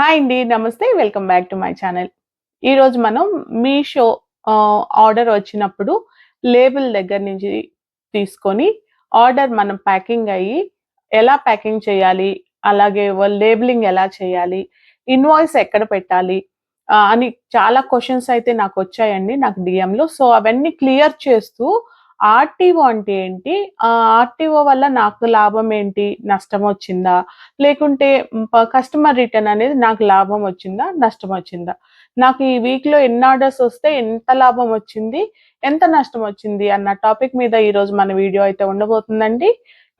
Hi అండి నమస్తే welcome back to my channel ఈరోజు మనం మీషో ఆర్డర్ వచ్చినప్పుడు లేబుల్ దగ్గర నుంచి తీసుకొని ఆర్డర్ మనం ప్యాకింగ్ అయ్యి ఎలా ప్యాకింగ్ చేయాలి అలాగే లేబులింగ్ ఎలా చేయాలి ఇన్వాయిస్ ఎక్కడ పెట్టాలి అని చాలా క్వశ్చన్స్ అయితే నాకు వచ్చాయండి నాకు డిఎంలో సో అవన్నీ క్లియర్ చేస్తూ ఆర్టీఓ అంటే ఏంటి? ఆర్టీఓ వల్ల నాకు లాభం ఏంటి? నష్టం వచ్చిందా? లేకుంటే కస్టమర్ రిటర్న్ అనేది నాకు లాభం వచ్చిందా? నష్టం వచ్చిందా? నాకు ఈ వీక్లో ఎన్ని ఆర్డర్స్ వస్తే ఎంత లాభం వచ్చింది? ఎంత నష్టం వచ్చింది? అన్న టాపిక్ మీద ఈరోజు మన వీడియో అయితే ఉండబోతుందండి.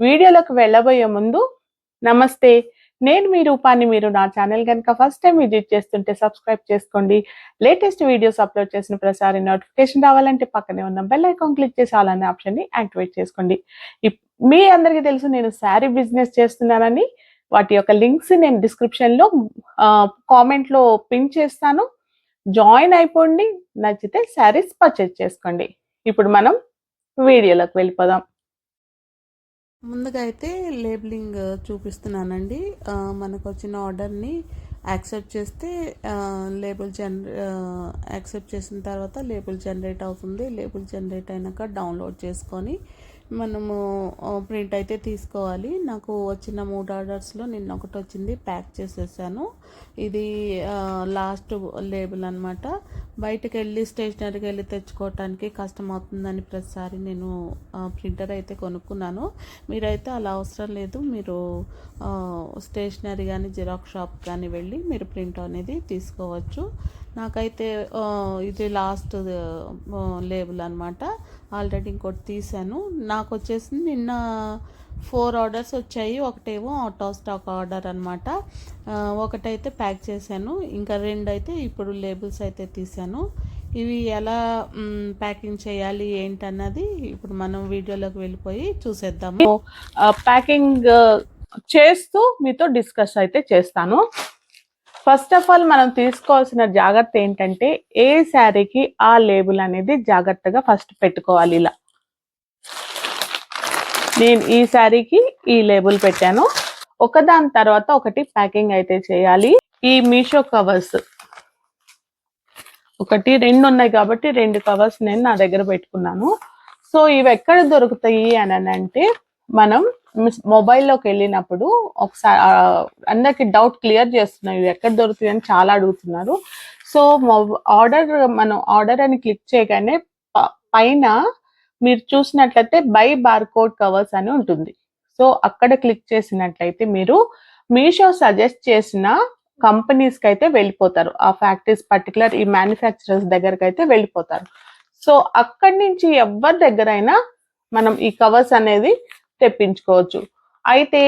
వీడియోలోకి వెళ్ళబోయే ముందు నమస్తే. నేను మీ రూపాన్ని మీరు నా ఛానల్ కనుక ఫస్ట్ టైం విజిట్ చేస్తుంటే సబ్స్క్రైబ్ చేసుకోండి. లేటెస్ట్ వీడియోస్ అప్లోడ్ చేసిన ప్రసారి నోటిఫికేషన్ రావాలంటే పక్కనే ఉన్న బెల్ ఐకాన్ క్లిక్ చేసి అలానే యాక్టివేట్ చేసుకోండి. ఇప్- మీ అందరికీ తెలుసు నేను శారీ బిజినెస్ చేస్తున్నానని. వాటి యొక్క లింక్స్ నేను డిస్క్రిప్షన్లో కామెంట్లో పిన్ చేస్తాను. జాయిన్ అయిపోండి. నచ్చితే శారీస్ పర్చేజ్ చేసుకోండి. ఇప్పుడు మనం వీడియోలోకి వెళ్ళిపోదాం. ముందుగా అయితే లేబులింగ్ చూపిస్తున్నానండి. మనకు వచ్చిన ఆర్డర్ని యాక్సెప్ట్ చేస్తే లేబుల్ జనరే యాక్సెప్ట్ చేసిన తర్వాత లేబుల్ జనరేట్ అవుతుంది. లేబుల్ జనరేట్ అయినాక డౌన్లోడ్ చేసుకొని మనము ప్రింట్ అయితే తీసుకోవాలి. నాకు వచ్చిన మూడు ఆర్డర్స్లో నిన్న ఒకటి వచ్చింది ప్యాక్ చేసేసాను. ఇది లాస్ట్ లేబుల్ అనమాట బయటకు వెళ్ళి స్టేషనరీకి వెళ్ళి తెచ్చుకోవటానికి కష్టం అవుతుందని ప్రతిసారి నేను ప్రింటర్ అయితే కొనుక్కున్నాను. మీరైతే అలా అవసరం లేదు. మీరు స్టేషనరీ కానీ జిరాక్స్ షాప్ కానీ వెళ్ళి మీరు ప్రింట్ అనేది తీసుకోవచ్చు. నాకైతే ఇది లాస్ట్ లేబుల్ అనమాట ఆల్రెడీ ఇంకోటి తీసాను నాకు వచ్చేసి నిన్న ఫోర్ ఆర్డర్స్ వచ్చాయి. ఒకటేమో అవుట్ ఆఫ్ స్టాక్ ఆర్డర్ అనమాట ఒకటైతే ప్యాక్ చేశాను. ఇంకా రెండు అయితే ఇప్పుడు లేబుల్స్ అయితే తీసాను ఇవి ఎలా ప్యాకింగ్ చేయాలి ఏంటన్నది ఇప్పుడు మనం వీడియోలోకి వెళ్ళిపోయి చూసేద్దాము. ప్యాకింగ్ చేస్తూ మీతో డిస్కస్ అయితే చేస్తాను. ఫస్ట్ ఆఫ్ ఆల్ మనం తీసుకోవాల్సిన జాగ్రత్త ఏంటంటే ఏ శారీకి ఆ లేబుల్ అనేది జాగ్రత్తగా ఫస్ట్ పెట్టుకోవాలి ఇలా. నేను ఈ శారీకి ఈ లేబుల్ పెట్టాను. ఒకదాని తర్వాత ఒకటి ప్యాకింగ్ అయితే చేయాలి. ఈ మీషో కవర్స్ ఒకటి రెండు ఉన్నాయి కాబట్టి రెండు కవర్స్ నేను నా దగ్గర పెట్టుకున్నాను. సో ఇవి ఎక్కడ దొరుకుతాయి అని అంటే మనం మొబైల్లోకి వెళ్ళినప్పుడు ఒకసారి అందరికి డౌట్ క్లియర్ చేస్తున్నాయి. ఎక్కడ దొరుకుతాయి అని చాలా అడుగుతున్నారు. సో ఆర్డర్ మనం ఆర్డర్ అని క్లిక్ చేయగానే ప- పైన మీరు చూసినట్లయితే బై బార్ కోడ్ కవర్స్ అని ఉంటుంది. సో అక్కడ క్లిక్ చేసినట్లయితే మీరు మీషో సజెస్ట్ చేసిన కంపెనీస్కి అయితే వెళ్ళిపోతారు. ఆ ఫ్యాక్టరీస్ పర్టికులర్ ఈ మ్యానుఫ్యాక్చరర్స్ దగ్గరకు అయితే వెళ్ళిపోతారు. సో అక్కడి నుంచి ఎవరి దగ్గరైనా మనం ఈ కవర్స్ అనేది తెప్పించుకోవచ్చు. అయితే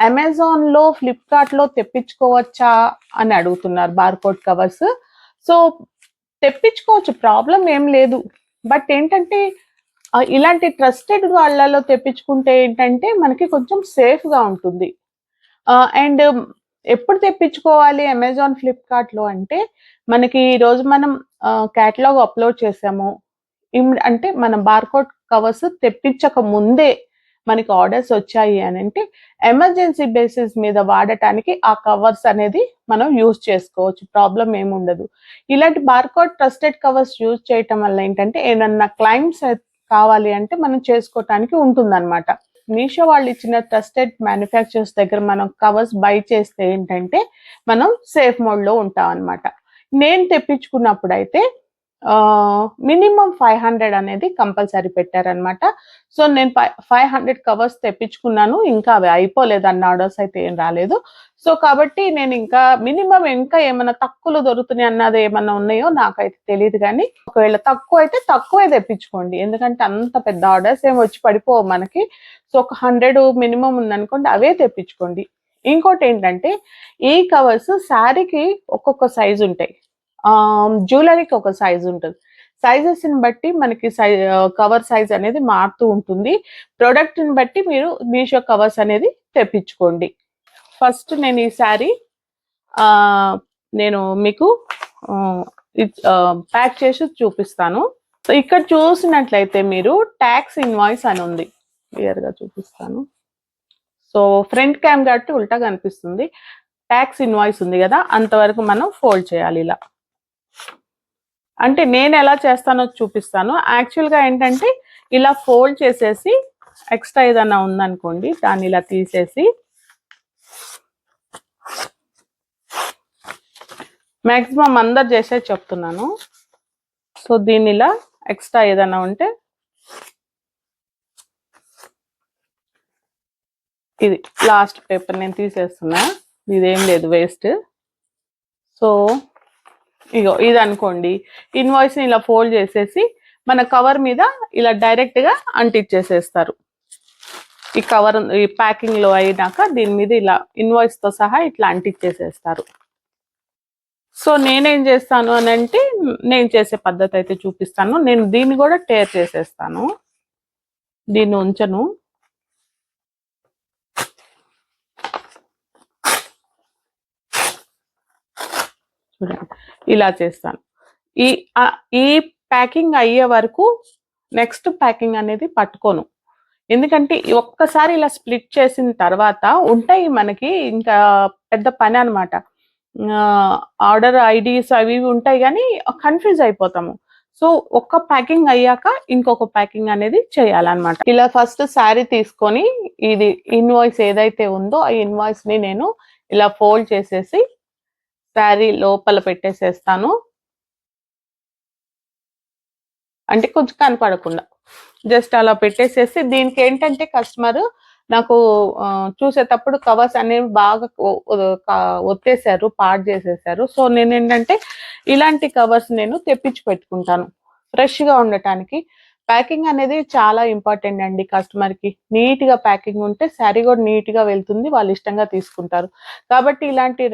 అమెజాన్లో ఫ్లిప్కార్ట్లో తెప్పించుకోవచ్చా అని అడుగుతున్నారు బార్కోడ్ కవర్స్. సో తెప్పించుకోవచ్చు ప్రాబ్లం ఏం లేదు. బట్ ఏంటంటే ఇలాంటి ట్రస్టెడ్ వాళ్ళలో తెప్పించుకుంటే ఏంటంటే మనకి కొంచెం సేఫ్గా ఉంటుంది. అండ్ ఎప్పుడు తెప్పించుకోవాలి అమెజాన్ ఫ్లిప్కార్ట్లో అంటే మనకి ఈరోజు మనం క్యాటలాగ్ అప్లోడ్ చేసాము. అంటే మన బార్కోడ్ కవర్స్ తెప్పించక ముందే మనకి ఆర్డర్స్ వచ్చాయి అని అంటే ఎమర్జెన్సీ బేసిస్ మీద వాడటానికి ఆ కవర్స్ అనేది మనం యూజ్ చేసుకోవచ్చు. ప్రాబ్లం ఏమి ఉండదు. ఇలాంటి బార్కోడ్ ట్రస్టెడ్ కవర్స్ యూజ్ చేయటం వల్ల ఏంటంటే ఏమన్నా క్లైమ్స్ కావాలి అంటే మనం చేసుకోవటానికి ఉంటుందన్నమాట. మీషో వాళ్ళు ఇచ్చిన ట్రస్టెడ్ మ్యానుఫ్యాక్చరర్స్ దగ్గర మనం కవర్స్ బై చేస్తే ఏంటంటే మనం సేఫ్ మోడ్లో ఉంటాం అనమాట నేను తెప్పించుకున్నప్పుడు అయితే మినిమం ఫైవ్ హండ్రెడ్ అనేది కంపల్సరీ పెట్టారనమాట సో నేను ఫైవ్ హండ్రెడ్ కవర్స్ తెప్పించుకున్నాను. ఇంకా అవి అయిపోలేదు అన్న ఆర్డర్స్ అయితే ఏం రాలేదు. సో కాబట్టి నేను ఇంకా మినిమం ఇంకా ఏమైనా తక్కువలో దొరుకుతున్నాయి అన్నది ఏమైనా ఉన్నాయో నాకైతే తెలియదు కానీ ఒకవేళ తక్కువ అయితే తక్కువే తెప్పించుకోండి. ఎందుకంటే అంత పెద్ద ఆర్డర్స్ ఏమి వచ్చి పడిపోవు మనకి. సో ఒక హండ్రెడ్ మినిమం ఉందనుకోండి అవే తెప్పించుకోండి. ఇంకోటి ఏంటంటే ఈ కవర్స్ శారీకి ఒక్కొక్క సైజు ఉంటాయి. Um, జ్యువెలరీకి ఒక సైజ్ ఉంటుంది. సైజెస్ని బట్టి మనకి సై కవర్ సైజ్ అనేది మారుతూ ఉంటుంది. ప్రోడక్ట్ని బట్టి మీరు మీషో కవర్స్ అనేది తెప్పించుకోండి. ఫస్ట్ నేను ఈ శారీ నేను మీకు ప్యాక్ చేసి చూపిస్తాను. సో ఇక్కడ చూసినట్లయితే మీరు ట్యాక్స్ ఇన్వాయిస్ అని ఉంది. క్లియర్గా చూపిస్తాను. సో ఫ్రంట్ క్యామ్ కాబట్టి ఉల్టా కనిపిస్తుంది. ట్యాక్స్ ఇన్వాయిస్ ఉంది కదా అంతవరకు మనం ఫోల్డ్ చేయాలి ఇలా. అంటే నేను ఎలా చేస్తానో చూపిస్తాను. యాక్చువల్గా ఏంటంటే ఇలా ఫోల్డ్ చేసేసి ఎక్స్ట్రా ఏదైనా ఉందనుకోండి దాన్ని ఇలా తీసేసి మ్యాక్సిమం అందరు చేసే చెప్తున్నాను. సో దీన్ని ఇలా ఎక్స్ట్రా ఏదైనా ఉంటే ఇది లాస్ట్ పేపర్ నేను తీసేస్తున్నా. ఇదేం లేదు వేస్ట్ సో ఇగో ఇది అనుకోండి ఇన్వాయిస్ని ఇలా ఫోల్డ్ చేసేసి మన కవర్ మీద ఇలా డైరెక్ట్గా అంటించేసేస్తారు ఈ కవర్ ఈ ప్యాకింగ్లో అయినాక దీని మీద ఇలా ఇన్వాయిస్తో సహా ఇట్లా అంటించేసేస్తారు సో నేనేం చేస్తాను అని అంటే నేను చేసే పద్ధతి అయితే చూపిస్తాను. నేను దీన్ని కూడా టేర్ చేసేస్తాను. దీన్ని ఉంచను చూడండి ఇలా చేస్తాను. ఈ ఈ ప్యాకింగ్ అయ్యే వరకు నెక్స్ట్ ప్యాకింగ్ అనేది పట్టుకోను. ఎందుకంటే ఒక్కసారి ఇలా స్ప్లిట్ చేసిన తర్వాత ఉంటాయి మనకి ఇంకా పెద్ద పని అనమాట ఆర్డర్ ఐడీస్ అవి ఇవి ఉంటాయి కానీ కన్ఫ్యూజ్ అయిపోతాము. సో ఒక్క ప్యాకింగ్ అయ్యాక ఇంకొక ప్యాకింగ్ అనేది చేయాలన్నమాట. ఇలా ఫస్ట్ శారీ తీసుకొని ఇది ఇన్వాయిస్ ఏదైతే ఉందో ఆ ఇన్వాయిస్ని నేను ఇలా ఫోల్డ్ చేసేసి శారీ లోపల పెట్టేసేస్తాను. అంటే కొంచెం కనపడకుండా. జస్ట్ అలా పెట్టేసేసి దీనికి ఏంటంటే కస్టమర్ నాకు చూసేటప్పుడు కవర్స్ అనేవి బాగా ఒత్తేసారు పాడు చేసేసారు. సో నేను ఏంటంటే ఇలాంటి కవర్స్ నేను తెప్పించి పెట్టుకుంటాను. ఫ్రెష్గా ఉండటానికి. ప్యాకింగ్ అనేది చాలా ఇంపార్టెంట్ అండి కస్టమర్కి. నీట్గా ప్యాకింగ్ ఉంటే శారీ కూడా నీట్గా వెళ్తుంది వాళ్ళు ఇష్టంగా తీసుకుంటారు. కాబట్టి ఇలాంటి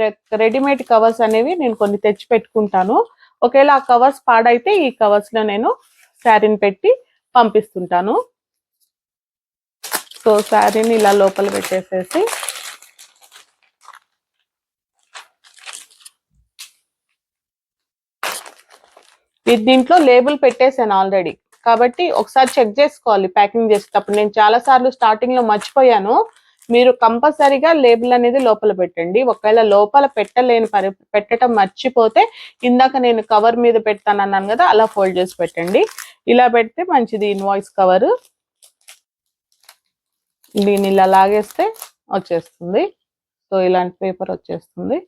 రెడీమేడ్ కవర్స్ అనేవి నేను కొన్ని తెచ్చి పెట్టుకుంటాను. ఒకవేళ ఆ కవర్స్ పాడైతే ఈ కవర్స్లో నేను శారీని పెట్టి పంపిస్తుంటాను. సో శారీని ఇలా లోపల పెట్టేసేసి దీంట్లో లేబుల్ పెట్టేసాను ఆల్రెడీ కాబట్టి ఒకసారి చెక్ చేసుకోవాలి ప్యాకింగ్ చేసేటప్పుడు. నేను చాలా సార్లు స్టార్టింగ్లో మర్చిపోయాను. మీరు కంపల్సరీగా లేబుల్ అనేది లోపల పెట్టండి. ఒకవేళ లోపల పెట్టలేని పరి పెట్టడం మర్చిపోతే ఇందాక నేను కవర్ మీద పెడతాను అన్నాను కదా అలా ఫోల్డ్ చేసి పెట్టండి. ఇలా పెడితే మంచిది ఇన్వాయిస్ కవర్. దీన్ని ఇలా లాగేస్తే వచ్చేస్తుంది. సో ఇలాంటి పేపర్ వచ్చేస్తుంది.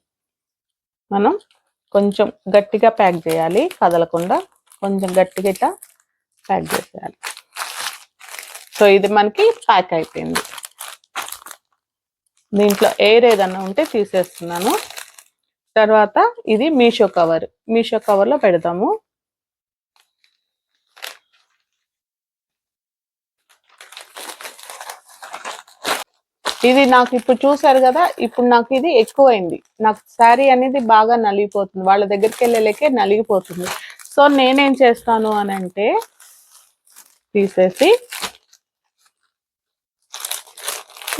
మనం కొంచెం గట్టిగా ప్యాక్ చేయాలి కదలకుండా. కొంచెం గట్టిగా ఇట్లా ప్యాక్ చేసేయాలి. సో ఇది మనకి ప్యాక్ అయిపోయింది. దీంట్లో ఎయిర్ ఏదన్నా ఉంటే తీసేస్తున్నాను. తర్వాత ఇది మీషో కవర్ మీషో కవర్లో పెడతాము. ఇది నాకు ఇప్పుడు చూసారు కదా ఇప్పుడు నాకు ఇది ఎక్కువైంది. నాకు శారీ అనేది బాగా నలిగిపోతుంది. వాళ్ళ దగ్గరికి వెళ్ళలేకే నలిగిపోతుంది. సో నేనేం చేస్తాను అని అంటే తీసేసి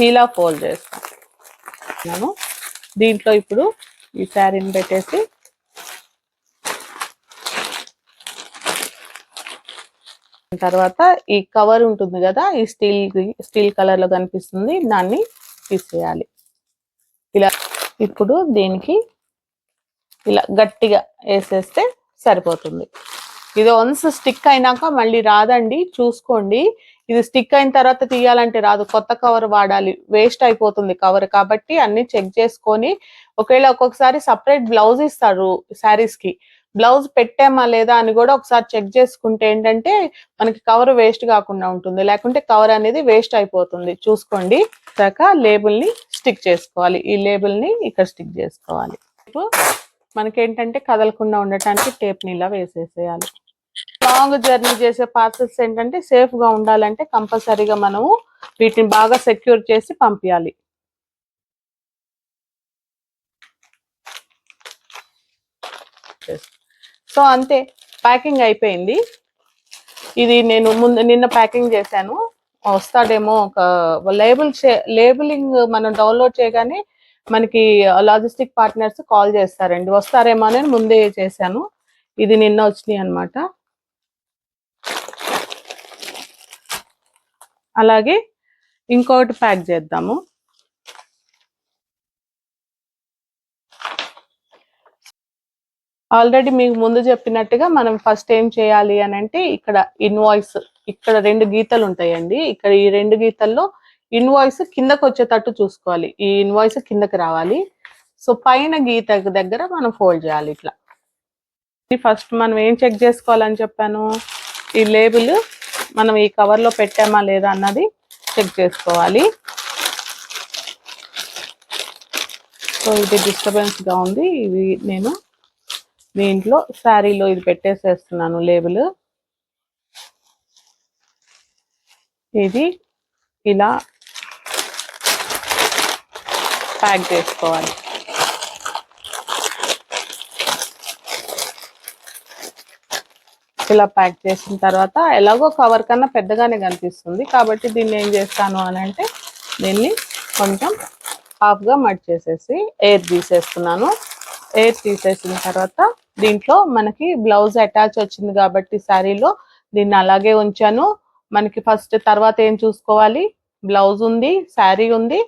ఇలా ఫోల్డ్ చేస్తాను దీంట్లో ఇప్పుడు ఈ శారీని పెట్టేసి తర్వాత ఈ కవర్ ఉంటుంది కదా ఈ స్టీల్ స్టీల్ కలర్లో కనిపిస్తుంది దాన్ని తీసేయాలి. ఇలా ఇప్పుడు దీనికి ఇలా గట్టిగా వేసేస్తే సరిపోతుంది. ఇది వన్స్ స్టిక్ అయినాక మళ్ళీ రాదండి చూసుకోండి. ఇది స్టిక్ అయిన తర్వాత తీయాలంటే రాదు కొత్త కవర్ వాడాలి వేస్ట్ అయిపోతుంది కవర్ కాబట్టి అన్ని చెక్ చేసుకొని ఒకవేళ ఒక్కొక్కసారి సపరేట్ బ్లౌజ్ ఇస్తారు శారీస్కి. బ్లౌజ్ పెట్టామా లేదా అని కూడా ఒకసారి చెక్ చేసుకుంటే ఏంటంటే మనకి కవర్ వేస్ట్ కాకుండా ఉంటుంది. లేకుంటే కవర్ అనేది వేస్ట్ అయిపోతుంది. చూసుకోండి. దాకా లేబుల్ని స్టిక్ చేసుకోవాలి. ఈ లేబుల్ని ఇక్కడ స్టిక్ చేసుకోవాలి. ఇప్పుడు మనకేంటంటే కదలకుండా ఉండటానికి టేప్ని ఇలా వేసేసేయాలి. లాంగ్ జర్నీ చేసే పార్సల్స్ ఏంటంటే సేఫ్గా ఉండాలంటే కంపల్సరీగా మనము వీటిని బాగా సెక్యూర్ చేసి పంపించాలి సో అంతే. ప్యాకింగ్ అయిపోయింది. ఇది నేను ముందు నిన్న ప్యాకింగ్ చేశాను. వస్తాడేమో ఒక లేబుల్ లేబులింగ్ మనం డౌన్లోడ్ చేయగానే మనకి లాజిస్టిక్ పార్ట్నర్స్ కాల్ చేస్తారండి. వస్తారేమో అని ముందే చేశాను. ఇది నిన్న వచ్చినాయి అన్నమాట. అలాగే ఇంకొకటి ప్యాక్ చేద్దాము. ఆల్రెడీ మీకు ముందు చెప్పినట్టుగా మనం ఫస్ట్ ఏం చేయాలి అని అంటే ఇక్కడ ఇన్వాయిస్ ఇక్కడ రెండు గీతలు ఉంటాయండి. ఇక్కడ ఈ రెండు గీతల్లో ఇన్వాయిస్ కిందకు వచ్చేటట్టు చూసుకోవాలి. ఈ ఇన్వాయిస్ కిందకి రావాలి. సో పైన గీత దగ్గర మనం ఫోల్డ్ చేయాలి ఇట్లా. ఫస్ట్ మనం ఏం చెక్ చేసుకోవాలని చెప్పాను? ఈ లేబుల్ మనం ఈ కవర్లో పెట్టామా లేదా అన్నది చెక్ చేసుకోవాలి. సో ఇది డిస్టర్బెన్స్గా ఉంది. ఇవి నేను దీంట్లో శారీలో ఇది పెట్టేసేస్తున్నాను లేబుల్ ఇది ఇలా ప్యాక్ చేసుకోవాలి. ఇలా ప్యాక్ చేసిన తర్వాత ఎలాగో కవర్ కన్నా పెద్దగానే కనిపిస్తుంది. కాబట్టి దీన్ని ఏం చేస్తాను అని అంటే దీన్ని కొంచెం హాఫ్గా మడ్ చేసేసి ఎయిర్ తీసేస్తున్నాను. ఎయిర్ తీసేసిన తర్వాత దీంట్లో మనకి బ్లౌజ్ అటాచ్ వచ్చింది కాబట్టి శారీలో దీన్ని అలాగే ఉంచాను. మనకి ఫస్ట్ తర్వాత ఏం చూసుకోవాలి? బ్లౌజ్ ఉంది శారీ ఉంది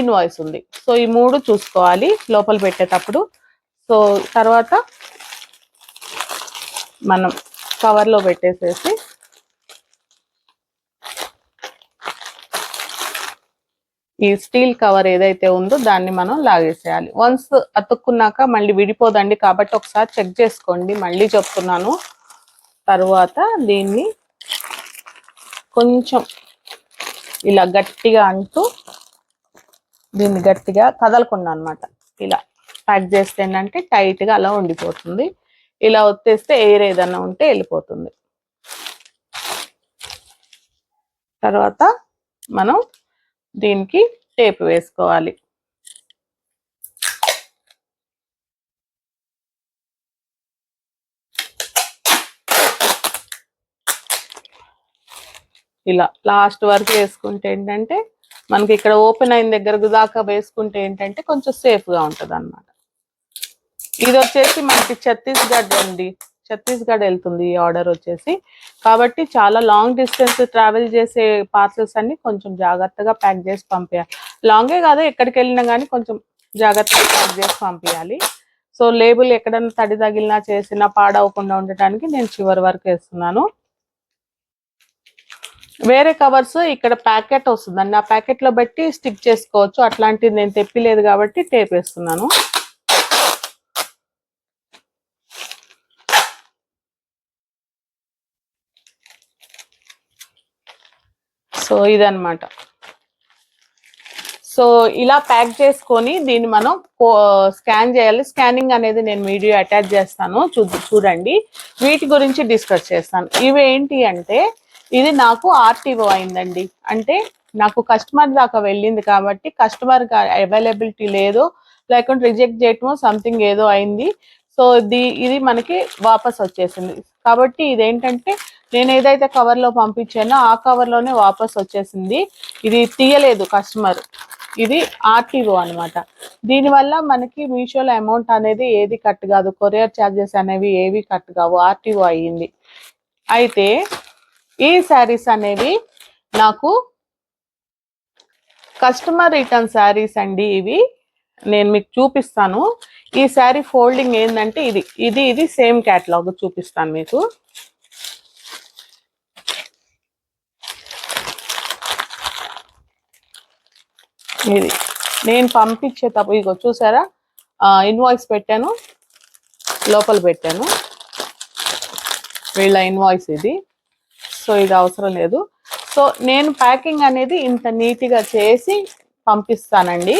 ఇన్వాయిస్ ఉంది. సో ఈ మూడు చూసుకోవాలి లోపల పెట్టేటప్పుడు. సో తర్వాత మనం కవర్లో పెట్టేసేసి ఈ స్టీల్ కవర్ ఏదైతే ఉందో దాన్ని మనం లాగేసేయాలి. వన్స్ అతుక్కున్నాక మళ్ళీ విడిపోదండి కాబట్టి ఒకసారి చెక్ చేసుకోండి. మళ్ళీ చెప్తున్నాను. తర్వాత దీన్ని కొంచెం ఇలా గట్టిగా అంటూ దీన్ని గట్టిగా కదలకుండా అనమాట ఇలా ప్యాక్ చేస్తే ఏంటంటే టైట్గా అలా ఉండిపోతుంది. ఇలా వచ్చేస్తే ఎయిర్ ఏదన్నా ఉంటే వెళ్ళిపోతుంది. తర్వాత మనం దీనికి టేప్ వేసుకోవాలి. ఇలా లాస్ట్ వరకు వేసుకుంటే ఏంటంటే మనకి ఇక్కడ ఓపెన్ అయిన దగ్గరకు దాకా వేసుకుంటే ఏంటంటే కొంచెం సేఫ్గా అన్నమాట ఇది వచ్చేసి మనకి ఛత్తీస్గఢ్ అండి. ఛత్తీస్గఢ్ వెళ్తుంది ఈ ఆర్డర్ వచ్చేసి. కాబట్టి చాలా లాంగ్ డిస్టెన్స్ ట్రావెల్ చేసే పార్సల్స్ అన్ని కొంచెం జాగ్రత్తగా ప్యాక్ చేసి పంపించాలి లాంగే కాదు ఎక్కడికి వెళ్ళినా కానీ కొంచెం జాగ్రత్తగా ప్యాక్ చేసి పంపించాలి సో లేబుల్ ఎక్కడన్నా తడి తగిలినా చేసినా పాడవకుండా ఉండటానికి నేను చివరి వరకు వేస్తున్నాను. వేరే కవర్స్ ఇక్కడ ప్యాకెట్ వస్తుందండి. ఆ ప్యాకెట్లో బట్టి స్టిక్ చేసుకోవచ్చు. అట్లాంటిది నేను తెప్పిలేదు కాబట్టి టేప్ వేస్తున్నాను. సో ఇదన్నమాట. సో ఇలా ప్యాక్ చేసుకొని దీన్ని మనం స్కాన్ చేయాలి. స్కానింగ్ అనేది నేను వీడియో అటాచ్ చేస్తాను. చూ చూడండి. వీటి గురించి డిస్కస్ చేస్తాను. ఇవి ఏంటి అంటే ఇది నాకు ఆర్టీఓ అయిందండి. అంటే నాకు కస్టమర్ దాకా వెళ్ళింది కాబట్టి కస్టమర్ అవైలబిలిటీ లేదో. లేకుంటే రిజెక్ట్ చేయటమో సంథింగ్ ఏదో అయింది. సో దీ ఇది మనకి వాపస్ వచ్చేసింది. కాబట్టి ఇదేంటంటే నేను ఏదైతే కవర్లో పంపించానో ఆ కవర్లోనే వాపస్ వచ్చేసింది. ఇది తీయలేదు కస్టమర్ ఇది ఆర్టీఓ అనమాట దీనివల్ల మనకి మీషోలో అమౌంట్ అనేది ఏది కట్ కాదు. కొరియర్ ఛార్జెస్ అనేవి ఏవి కట్ కావు. ఆర్టీఓ అయ్యింది. అయితే ఈ శారీస్ అనేవి నాకు కస్టమర్ రిటర్న్ శారీస్ అండి ఇవి. నేను మీకు చూపిస్తాను. ఈ శారీ ఫోల్డింగ్ ఏంటంటే ఇది. ఇది ఇది సేమ్ క్యాటలాగ్ చూపిస్తాను మీకు. ఇది. నేను పంపించేటప్పుడు ఇగో చూసారా? ఇన్వాయిస్ పెట్టాను. లోపల పెట్టాను. వీళ్ళ ఇన్వాయిస్ ఇది. సో ఇది అవసరం లేదు. సో నేను ప్యాకింగ్ అనేది ఇంత నీట్గా చేసి పంపిస్తానండి.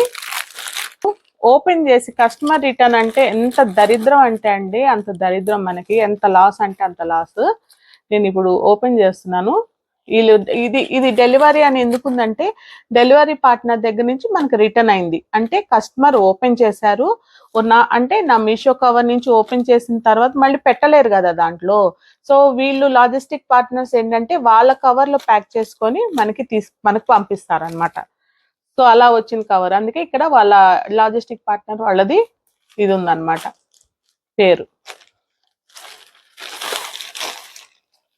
ఓపెన్ చేసి కస్టమర్ రిటర్న్ అంటే ఎంత దరిద్రం అంటే అండి అంత దరిద్రం మనకి. ఎంత లాస్ అంటే అంత లాస్ నేను ఇప్పుడు ఓపెన్ చేస్తున్నాను. వీళ్ళు ఇది ఇది డెలివరీ అని ఎందుకు ఉందంటే డెలివరీ పార్ట్నర్ దగ్గర నుంచి మనకు రిటర్న్ అయింది. అంటే కస్టమర్ ఓపెన్ చేశారు. నా అంటే నా మీషో కవర్ నుంచి ఓపెన్ చేసిన తర్వాత మళ్ళీ పెట్టలేరు కదా దాంట్లో. సో వీళ్ళు లాజిస్టిక్ పార్ట్నర్స్ ఏంటంటే వాళ్ళ కవర్లో ప్యాక్ చేసుకొని మనకి తీసు మనకు పంపిస్తారనమాట సో అలా వచ్చిన కవర్ అందుకే ఇక్కడ వాళ్ళ లాజిస్టిక్ పార్ట్నర్ వాళ్ళది ఇది ఉందన్నమాట పేరు.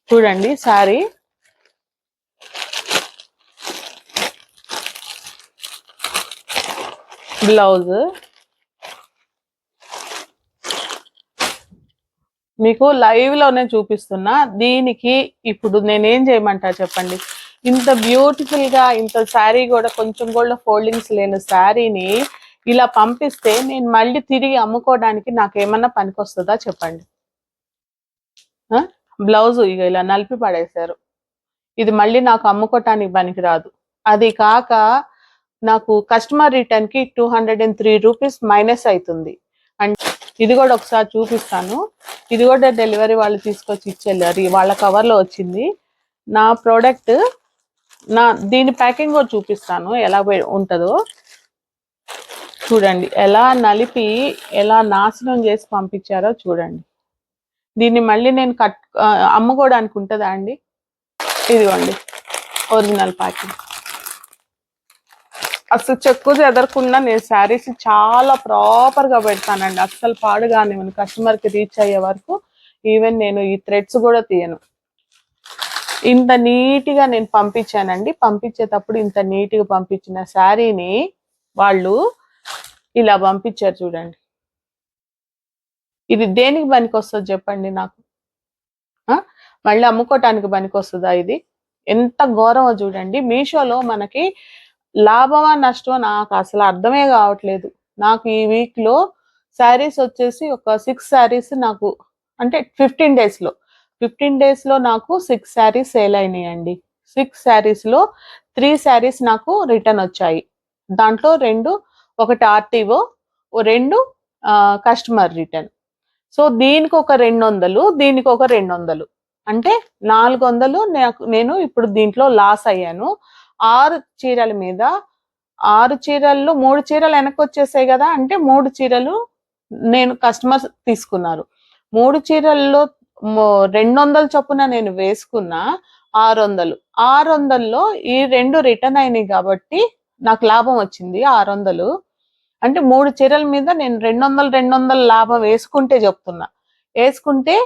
చూడండి సారీ. బ్లౌజ్. మీకు లైవ్లోనే చూపిస్తున్నా. దీనికి ఇప్పుడు నేనేం చేయమంటా చెప్పండి. ఇంత బ్యూటిఫుల్గా ఇంత శారీ కూడా కొంచెం కూడా ఫోల్డింగ్స్ లేని శారీని ఇలా పంపిస్తే నేను మళ్ళీ తిరిగి అమ్ముకోవడానికి నాకేమన్నా పనికొస్తుందా చెప్పండి. బ్లౌజ్ ఇక ఇలా నలిపి పడేశారు. ఇది మళ్ళీ నాకు అమ్ముకోవటానికి పనికిరాదు. అది కాక నాకు customer రిటర్న్కి two hundred and three rupees minus అవుతుంది అండ్ ఇది కూడా ఒకసారి చూపిస్తాను. ఇది కూడా డెలివరీ వాళ్ళు తీసుకొచ్చి ఇచ్చేళ్ళారు వాళ్ళ కవర్లో వచ్చింది. నా ప్రోడక్ట్ నా దీని ప్యాకింగ్ కూడా చూపిస్తాను ఎలా ఉంటుందో. చూడండి ఎలా నలిపి ఎలా నాశనం చేసి పంపించారో చూడండి. దీన్ని మళ్ళీ నేను కట్ అమ్ముకోవడానికి ఉంటుందా అండి? ఇదిగోండి ఒరిజినల్ ప్యాకింగ్ అసలు చెక్కు చెదరకుండా నేను శారీస్ చాలా ప్రాపర్గా పెడతానండి. అస్సలు పాడు కానివ్వను కస్టమర్కి రీచ్ అయ్యే వరకు ఈవెన్ నేను ఈ థ్రెడ్స్ కూడా తీయను. ఇంత నీట్గా నేను పంపించానండి. పంపించేటప్పుడు ఇంత నీట్గా పంపించిన శారీని వాళ్ళు ఇలా పంపించారు చూడండి. ఇది దేనికి పనికొస్తుంది చెప్పండి నాకు. మళ్ళీ అమ్ముకోవటానికి పనికొస్తుందా ఇది? ఎంత ఘోరమో చూడండి. మీషోలో మనకి లాభమా నష్టమా నాకు అసలు అర్థమే కావట్లేదు. నాకు ఈ వీక్లో శారీస్ వచ్చేసి ఒక సిక్స్ శారీస్ నాకు అంటే ఫిఫ్టీన్ డేస్లో ఫిఫ్టీన్ డేస్లో నాకు సిక్స్ శారీస్ సేల్ అయినాయండి. సిక్స్ శారీస్లో త్రీ శారీస్ నాకు రిటర్న్ వచ్చాయి. దాంట్లో రెండు ఒకటి ఆర్టీఓ రెండు కస్టమర్ రిటర్న్ సో దీనికి ఒక రెండు వందలు దీనికి ఒక రెండు వందలు. అంటే నాలుగు వందలు నాకు నేను ఇప్పుడు దీంట్లో లాస్ అయ్యాను. ఆరు చీరల మీద ఆరు చీరల్లో మూడు చీరలు వెనక్కి వచ్చేసాయి కదా అంటే మూడు చీరలు నేను కస్టమర్స్ తీసుకున్నారు. మూడు చీరల్లో రెండు వందల చొప్పున నేను వేసుకున్న ఆరు వందలు ఆరు వందల్లో ఈ రెండు రిటర్న్ అయినాయి కాబట్టి నాకు లాభం వచ్చింది ఆరు వందలు అంటే మూడు చీరల మీద నేను రెండు వందలు రెండు వందల లాభం వేసుకుంటే చెప్తున్నా. వేసుకుంటే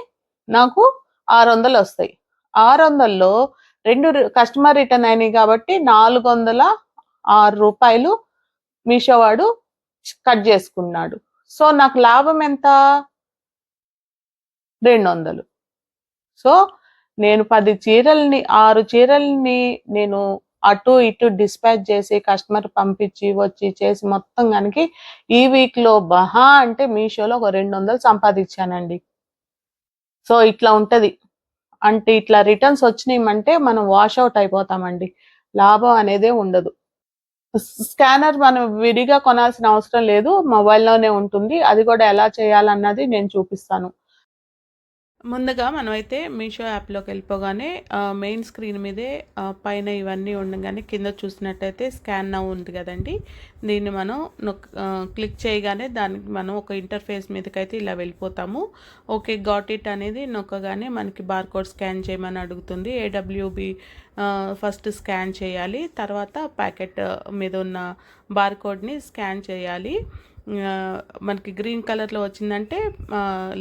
నాకు ఆరు వందలు వస్తాయి. ఆరు వందల్లో రెండు కస్టమర్ రిటర్న్ అయినాయి కాబట్టి నాలుగు వందల ఆరు రూపాయలు మీషో వాడు కట్ చేసుకున్నాడు. సో నాకు లాభం ఎంత? రెండు వందలు సో నేను పది చీరల్ని ఆరు చీరల్ని నేను అటు ఇటు డిస్పాచ్ చేసి కస్టమర్ పంపించి వచ్చి చేసి మొత్తం కనుక ఈ వీక్లో బహా అంటే మీషోలో ఒక రెండు వందలు సంపాదించానండి. సో ఇట్లా ఉంటుంది. అంటే ఇట్లా రిటర్న్స్ వచ్చినాయంటే మనం వాష్ అవుట్ అయిపోతామండి. లాభం అనేదే ఉండదు. స్కానర్ మనం విడిగా కొనాల్సిన అవసరం లేదు. మొబైల్లోనే ఉంటుంది. అది కూడా ఎలా చేయాలన్నది నేను చూపిస్తాను. ముందుగా మనమైతే మీషో యాప్లోకి వెళ్ళిపోగానే మెయిన్ స్క్రీన్ మీదే పైన ఇవన్నీ ఉండగానే కింద చూసినట్టయితే స్కాన్ నౌ ఉంది కదండి. దీన్ని మనం నొక్ క్లిక్ చేయగానే దానికి మనం ఒక ఇంటర్ఫేస్ మీదకైతే ఇలా వెళ్ళిపోతాము. ఓకే గాట్ ఇట్ అనేది నొక్కగానే మనకి బార్కోడ్ స్కాన్ చేయమని అడుగుతుంది. ఏడబ్ల్యూబి ఫస్ట్ స్కాన్ చేయాలి. తర్వాత ప్యాకెట్ మీద ఉన్న బార్కోడ్ని స్కాన్ చేయాలి. మనకి గ్రీన్ కలర్లో వచ్చిందంటే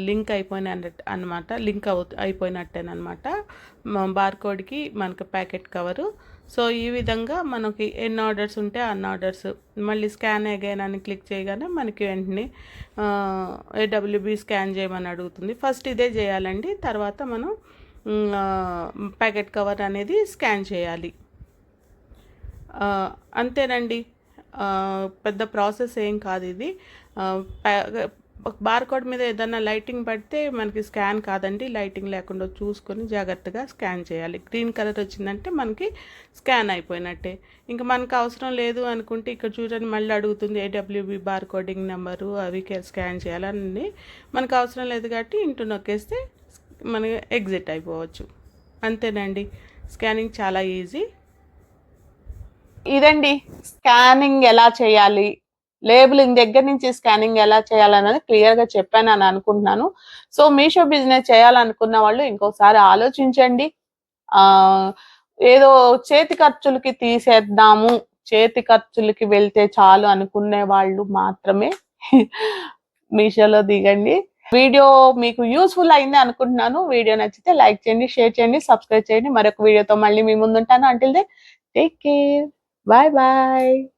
లింక్ అయిపోయిన అనమాట లింక్ అవు అయిపోయినట్టేనమాట బార్కోడ్కి మనకు ప్యాకెట్ కవరు. సో ఈ విధంగా మనకి ఎన్ని ఆర్డర్స్ ఉంటే అన్ని ఆర్డర్స్. మళ్ళీ స్కాన్ అగైన్ అని క్లిక్ చేయగానే మనకి వెంటనే ఏడబ్ల్యూబీ స్కాన్ చేయమని అడుగుతుంది. ఫస్ట్ ఇదే చేయాలండి. తర్వాత మనం ప్యాకెట్ కవర్ అనేది స్కాన్ చేయాలి. అంతేనండి. పెద్ద ప్రాసెస్ ఏం కాదు ఇది. బార్కోడ్ మీద ఏదైనా లైటింగ్ పడితే మనకి స్కాన్ కాదండి. లైటింగ్ లేకుండా చూసుకొని జాగ్రత్తగా స్కాన్ చేయాలి. గ్రీన్ కలర్ వచ్చిందంటే మనకి స్కాన్ అయిపోయినట్టే. ఇంకా మనకు అవసరం లేదు అనుకుంటే ఇక్కడ చూడండి మళ్ళీ అడుగుతుంది ఏడబ్ల్యూబి బార్ కోడింగ్ నెంబరు అవి స్కాన్ చేయాలని మనకు అవసరం లేదు కాబట్టి ఇంటూ నొక్కేస్తే మనకి ఎగ్జిట్ అయిపోవచ్చు. అంతేనండి. స్కానింగ్ చాలా ఈజీ. ఇదండి. స్కానింగ్ ఎలా చేయాలి? లేబులింగ్ దగ్గర నుంచి స్కానింగ్ ఎలా చేయాలన్నది క్లియర్గా చెప్పాను అని అనుకుంటున్నాను. సో మీషో బిజినెస్ చేయాలనుకున్న వాళ్ళు ఇంకోసారి ఆలోచించండి. ఆ ఏదో చేతి ఖర్చులకి తీసేద్దాము చేతి ఖర్చులకి వెళ్తే చాలు అనుకునే వాళ్ళు మాత్రమే మీషోలో దిగండి. వీడియో మీకు యూస్ఫుల్ అయింది అనుకుంటున్నాను. వీడియో నచ్చితే లైక్ చేయండి షేర్ చేయండి సబ్స్క్రైబ్ చేయండి. మరొక వీడియోతో మళ్ళీ మీ ముందుంటాను. Until then take care. Bye bye.